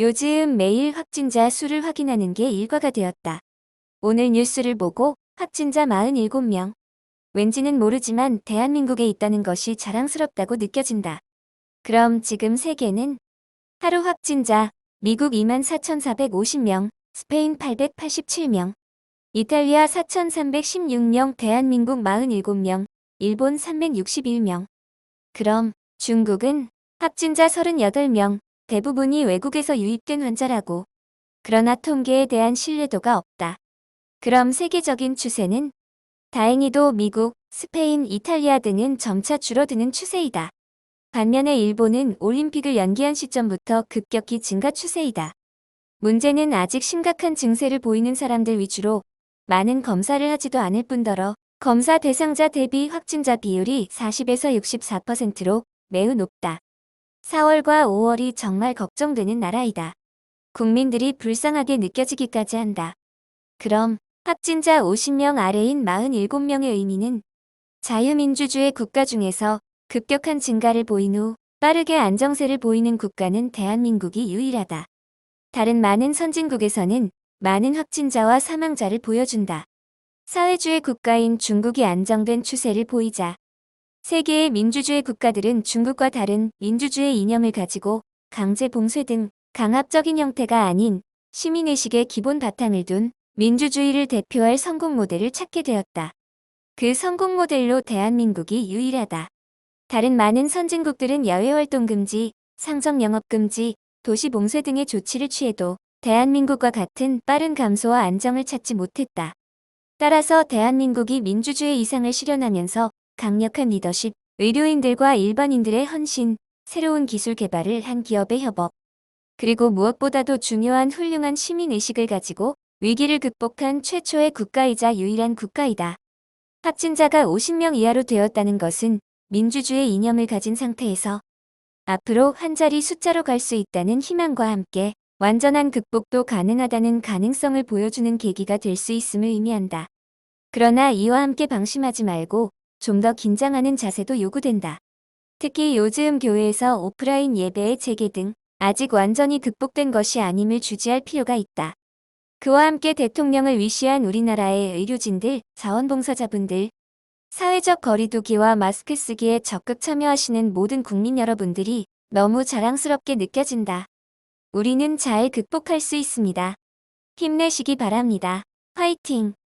요즘 매일 확진자 수를 확인하는 게 일과가 되었다. 오늘 뉴스를 보고 확진자 47명. 왠지는 모르지만 대한민국에 있다는 것이 자랑스럽다고 느껴진다. 그럼 지금 세계는 하루 확진자 미국 24,450명, 스페인 887명, 이탈리아 4,316명, 대한민국 47명, 일본 361명. 그럼 중국은 확진자 38명, 대부분이 외국에서 유입된 환자라고. 그러나 통계에 대한 신뢰도가 없다. 그럼 세계적인 추세는? 다행히도 미국, 스페인, 이탈리아 등은 점차 줄어드는 추세이다. 반면에 일본은 올림픽을 연기한 시점부터 급격히 증가 추세이다. 문제는 아직 심각한 증세를 보이는 사람들 위주로 많은 검사를 하지도 않을 뿐더러 검사 대상자 대비 확진자 비율이 40에서 64%로 매우 높다. 4월과 5월이 정말 걱정되는 나라이다. 국민들이 불쌍하게 느껴지기까지 한다. 그럼 확진자 50명 아래인 47명의 의미는 자유민주주의 국가 중에서 급격한 증가를 보인 후 빠르게 안정세를 보이는 국가는 대한민국이 유일하다. 다른 많은 선진국에서는 많은 확진자와 사망자를 보여준다. 사회주의 국가인 중국이 안정된 추세를 보이자 세계의 민주주의 국가들은 중국과 다른 민주주의 이념을 가지고 강제 봉쇄 등 강압적인 형태가 아닌 시민의식의 기본 바탕을 둔 민주주의를 대표할 성공 모델을 찾게 되었다. 그 성공 모델로 대한민국이 유일하다. 다른 많은 선진국들은 야외활동 금지, 상점 영업 금지, 도시 봉쇄 등의 조치를 취해도 대한민국과 같은 빠른 감소와 안정을 찾지 못했다. 따라서 대한민국이 민주주의 이상을 실현하면서 강력한 리더십, 의료인들과 일반인들의 헌신, 새로운 기술 개발을 한 기업의 협업, 그리고 무엇보다도 중요한 훌륭한 시민의식을 가지고 위기를 극복한 최초의 국가이자 유일한 국가이다. 확진자가 50명 이하로 되었다는 것은 민주주의 이념을 가진 상태에서 앞으로 한 자리 숫자로 갈 수 있다는 희망과 함께 완전한 극복도 가능하다는 가능성을 보여주는 계기가 될 수 있음을 의미한다. 그러나 이와 함께 방심하지 말고 좀 더 긴장하는 자세도 요구된다. 특히 요즘 교회에서 오프라인 예배의 재개 등 아직 완전히 극복된 것이 아님을 주지할 필요가 있다. 그와 함께 대통령을 위시한 우리나라의 의료진들, 자원봉사자분들, 사회적 거리두기와 마스크 쓰기에 적극 참여하시는 모든 국민 여러분들이 너무 자랑스럽게 느껴진다. 우리는 잘 극복할 수 있습니다. 힘내시기 바랍니다. 화이팅!